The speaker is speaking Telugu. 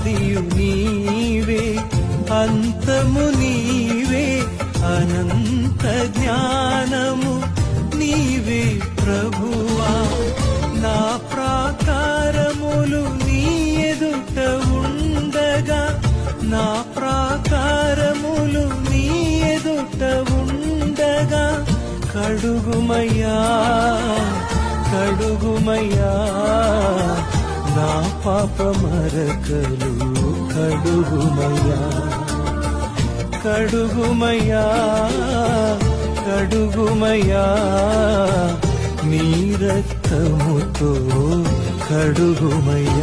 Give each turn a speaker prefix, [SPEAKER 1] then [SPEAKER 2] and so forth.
[SPEAKER 1] ఆదియు నీవే అంతము నీవే అనంత జ్ఞానము నీవే ప్రభువా. నా ప్రాకారములు నీ ఎదుట ఉండగా నా ప్రాకారములు నీ ఎదుట ఉండగా కడుగుమయ్యా కడుగుమయ్యా. పాప మరకలు కడుగుమయ్యా కడుగుమయ్యా కడుగుమయ్యా నీ రక్తముతో కడుగుమయ్యా.